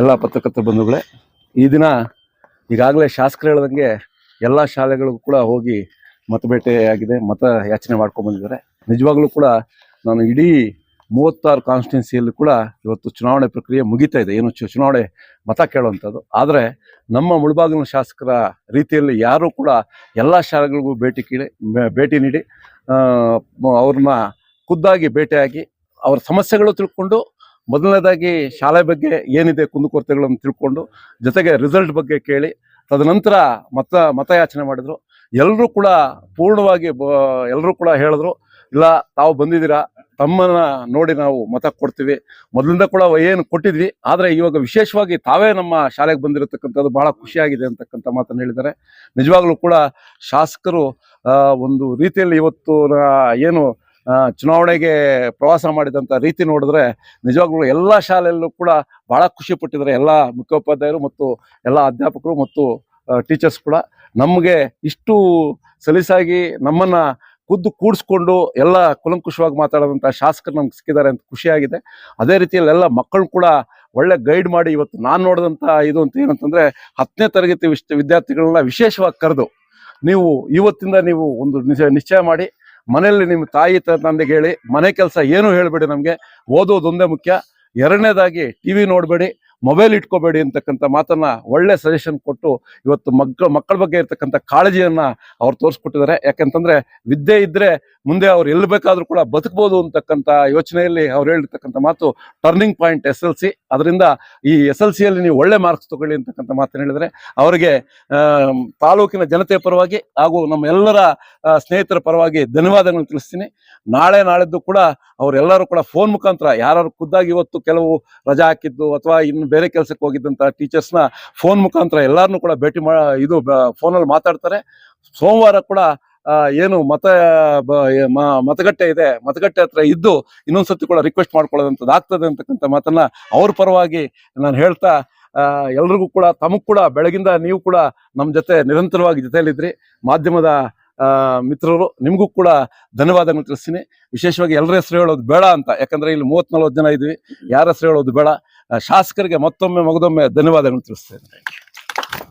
ಎಲ್ಲ ಪತ್ರಕರ್ತ ಬಂಧುಗಳೇ, ಈ ದಿನ ಈಗಾಗಲೇ ಶಾಸಕರು ಹೇಳ್ದಂಗೆ ಎಲ್ಲ ಶಾಲೆಗಳಿಗೂ ಕೂಡ ಹೋಗಿ ಮತಬೇಟೆಯಾಗಿದೆ, ಮತ ಯಾಚನೆ ಮಾಡ್ಕೊಂಡು ಬಂದಿದ್ದಾರೆ. ನಿಜವಾಗ್ಲೂ ಕೂಡ ನಾನು ಇಡೀ ಮೂವತ್ತಾರು ಕಾನ್ಸ್ಟಿಟ್ಯೂನ್ಸಿಯಲ್ಲಿ ಕೂಡ ಇವತ್ತು ಚುನಾವಣೆ ಪ್ರಕ್ರಿಯೆ ಮುಗಿತಾ ಇದೆ. ಏನು ಚುನಾವಣೆ ಮತ ಕೇಳುವಂಥದ್ದು ಆದರೆ ನಮ್ಮ ಮುಳುಬಾಗಿಲಿನ ಶಾಸಕರ ರೀತಿಯಲ್ಲಿ ಯಾರೂ ಕೂಡ ಎಲ್ಲ ಶಾಲೆಗಳಿಗೂ ಭೇಟಿ ಕೀಳಿ ಭೇಟಿ ನೀಡಿ ಅವ್ರನ್ನ ಖುದ್ದಾಗಿ ಭೇಟಿಯಾಗಿ ಅವ್ರ ಸಮಸ್ಯೆಗಳು ತಿಳ್ಕೊಂಡು ಮೊದಲನೇದಾಗಿ ಶಾಲೆ ಬಗ್ಗೆ ಏನಿದೆ ಕುಂದುಕೊರತೆಗಳನ್ನು ತಿಳ್ಕೊಂಡು ಜೊತೆಗೆ ರಿಸಲ್ಟ್ ಬಗ್ಗೆ ಕೇಳಿ, ತದನಂತರ ಮತ, ಮತಯಾಚನೆ ಮಾಡಿದ್ರು. ಎಲ್ಲರೂ ಕೂಡ ಪೂರ್ಣವಾಗಿ ಎಲ್ಲರೂ ಕೂಡ ಹೇಳಿದ್ರು, ಇಲ್ಲ, ತಾವು ಬಂದಿದ್ದೀರಾ, ತಮ್ಮನ್ನ ನೋಡಿ ನಾವು ಮತ ಕೊಡ್ತೀವಿ. ಮೊದಲಿಂದ ಕೂಡ ಏನು ಕೊಟ್ಟಿದ್ವಿ, ಆದರೆ ಇವಾಗ ವಿಶೇಷವಾಗಿ ತಾವೇ ನಮ್ಮ ಶಾಲೆಗೆ ಬಂದಿರತಕ್ಕಂಥದ್ದು ಬಹಳ ಖುಷಿಯಾಗಿದೆ ಅಂತಕ್ಕಂಥ ಮಾತನ್ನು ಹೇಳಿದ್ದಾರೆ. ನಿಜವಾಗ್ಲೂ ಕೂಡ ಶಾಸಕರು ಒಂದು ರೀತಿಯಲ್ಲಿ ಇವತ್ತು ಏನು ಚುನಾವಣೆಗೆ ಪ್ರವಾಸ ಮಾಡಿದಂಥ ರೀತಿ ನೋಡಿದ್ರೆ ನಿಜವಾಗ್ಲೂ ಎಲ್ಲ ಶಾಲೆಯಲ್ಲೂ ಕೂಡ ಭಾಳ ಖುಷಿ ಪಟ್ಟಿದ್ದಾರೆ. ಎಲ್ಲ ಮುಖ್ಯೋಪಾಧ್ಯಾಯರು ಮತ್ತು ಎಲ್ಲ ಅಧ್ಯಾಪಕರು ಮತ್ತು ಟೀಚರ್ಸ್ ಕೂಡ ನಮಗೆ ಇಷ್ಟು ಸಲೀಸಾಗಿ ನಮ್ಮನ್ನ ಖುದ್ದು ಕೂಡಿಸ್ಕೊಂಡು ಎಲ್ಲ ಕುಲಂಕುಷವಾಗಿ ಮಾತಾಡೋದಂಥ ಶಾಸಕರು ನಮ್ಗೆ ಸಿಕ್ಕಿದ್ದಾರೆ ಅಂತ ಖುಷಿಯಾಗಿದೆ. ಅದೇ ರೀತಿಯಲ್ಲಿ ಎಲ್ಲ ಮಕ್ಕಳು ಕೂಡ ಒಳ್ಳೆ ಗೈಡ್ ಮಾಡಿ ಇವತ್ತು ನಾನು ನೋಡಿದಂಥ ಇದು ಅಂತ ಏನಂತಂದರೆ ಹತ್ತನೇ ತರಗತಿ ವಿಶ್, ವಿದ್ಯಾರ್ಥಿಗಳನ್ನ ವಿಶೇಷವಾಗಿ ಕರೆದು ನೀವು ಇವತ್ತಿಂದ ನೀವು ಒಂದು ನಿಶ್ಚಯ ಮಾಡಿ ಮನೆಯಲ್ಲಿ ನಿಮ್ಮ ತಾಯಿ ತಂದೆಗೆ ಹೇಳಿ, ಮನೆ ಕೆಲಸ ಏನು ಹೇಳಬೇಡಿ ನಮಗೆ. ಓದೋದೊಂದೇ ಮುಖ್ಯ. ಎರಡನೇದಾಗಿ ಟಿ ವಿ ನೋಡಬೇಡಿ. ಮೊಬೈಲ್ ಇಟ್ಕೋಬೇಡಿ ಅಂತಕ್ಕಂಥ ಮಾತನ್ನ ಒಳ್ಳೆ ಸಜೆಷನ್ ಕೊಟ್ಟು ಇವತ್ತು ಮಕ್ಕಳ ಮಕ್ಕಳ ಬಗ್ಗೆ ಇರ್ತಕ್ಕಂಥ ಕಾಳಜಿಯನ್ನ ಅವ್ರು ತೋರಿಸ್ಕೊಟ್ಟಿದ್ದಾರೆ. ಯಾಕಂತಂದ್ರೆ ವಿದ್ಯೆ ಇದ್ರೆ ಮುಂದೆ ಅವ್ರು ಎಲ್ಲಿ ಬೇಕಾದ್ರೂ ಕೂಡ ಬದುಕಬಹುದು ಅಂತಕ್ಕಂಥ ಯೋಚನೆಯಲ್ಲಿ ಅವ್ರು ಹೇಳಿರ್ತಕ್ಕಂಥ ಮಾತು turning point S L C ಅದರಿಂದ ಈ ಎಸ್ ಎಲ್ ಸಿಯಲ್ಲಿ ನೀವು ಒಳ್ಳೆ ಮಾರ್ಕ್ಸ್ ತಗೊಳ್ಳಿ ಅಂತಕ್ಕಂಥ ಮಾತನ್ನು ಹೇಳಿದರೆ ಅವರಿಗೆ ತಾಲೂಕಿನ ಜನತೆಯ ಪರವಾಗಿ ಹಾಗೂ ನಮ್ಮ ಎಲ್ಲರ ಸ್ನೇಹಿತರ ಪರವಾಗಿ ಧನ್ಯವಾದಗಳನ್ನು ತಿಳಿಸ್ತೀನಿ. ನಾಳೆ, ನಾಳೆದ್ದು ಕೂಡ ಅವರೆಲ್ಲರೂ ಕೂಡ ಫೋನ್ ಮುಖಾಂತರ ಯಾರು ಖುದ್ದಾಗಿ ಇವತ್ತು ಕೆಲವು ರಜಾ ಹಾಕಿದ್ದು ಅಥವಾ ಇನ್ನು ಬೇರೆ ಕೆಲಸಕ್ಕೆ ಹೋಗಿದ್ದಂಥ ಟೀಚರ್ಸ್ನ ಫೋನ್ ಮುಖಾಂತರ ಎಲ್ಲರನ್ನೂ ಕೂಡ ಭೇಟಿ ಮಾ ಇದು ಫೋನಲ್ಲಿ ಮಾತಾಡ್ತಾರೆ. ಸೋಮವಾರ ಕೂಡ ಏನು ಮತ ಮತಗಟ್ಟೆ ಇದೆ. ಮತಗಟ್ಟೆ ಹತ್ರ ಇದ್ದು ಇನ್ನೊಂದ್ಸತಿ ಕೂಡ ರಿಕ್ವೆಸ್ಟ್ ಮಾಡ್ಕೊಳ್ಳೋದಂಥದ್ದು ಆಗ್ತದೆ ಅಂತಕ್ಕಂಥ ಮಾತನ್ನ ಅವ್ರ ಪರವಾಗಿ ನಾನು ಹೇಳ್ತಾ ಎಲ್ರಿಗೂ ಕೂಡ, ತಮಗ್ ಕೂಡ, ಬೆಳಗಿಂದ ನೀವು ಕೂಡ ನಮ್ಮ ಜೊತೆ ನಿರಂತರವಾಗಿ ಜೊತೆಯಲ್ಲಿದ್ರಿ. ಮಾಧ್ಯಮದ ಮಿತ್ರರು, ನಿಮಗೂ ಕೂಡ ಧನ್ಯವಾದಗಳು ತಿಳಿಸ್ತೀನಿ. ವಿಶೇಷವಾಗಿ ಎಲ್ಲರ ಹೆಸರು ಹೇಳೋದು ಬೇಡ ಅಂತ. ಯಾಕಂದ್ರೆ ಇಲ್ಲಿ ಮೂವತ್ತ್ ನಲ್ವತ್ತು ಜನ ಇದ್ವಿ. ಯಾರ ಹೆಸರು ಹೇಳೋದು ಬೇಡ. ಶಾಸಕರಿಗೆ ಮತ್ತೊಮ್ಮೆ ಮಗದೊಮ್ಮೆ ಧನ್ಯವಾದಗಳು ತಿಳಿಸ್ತೇನೆ.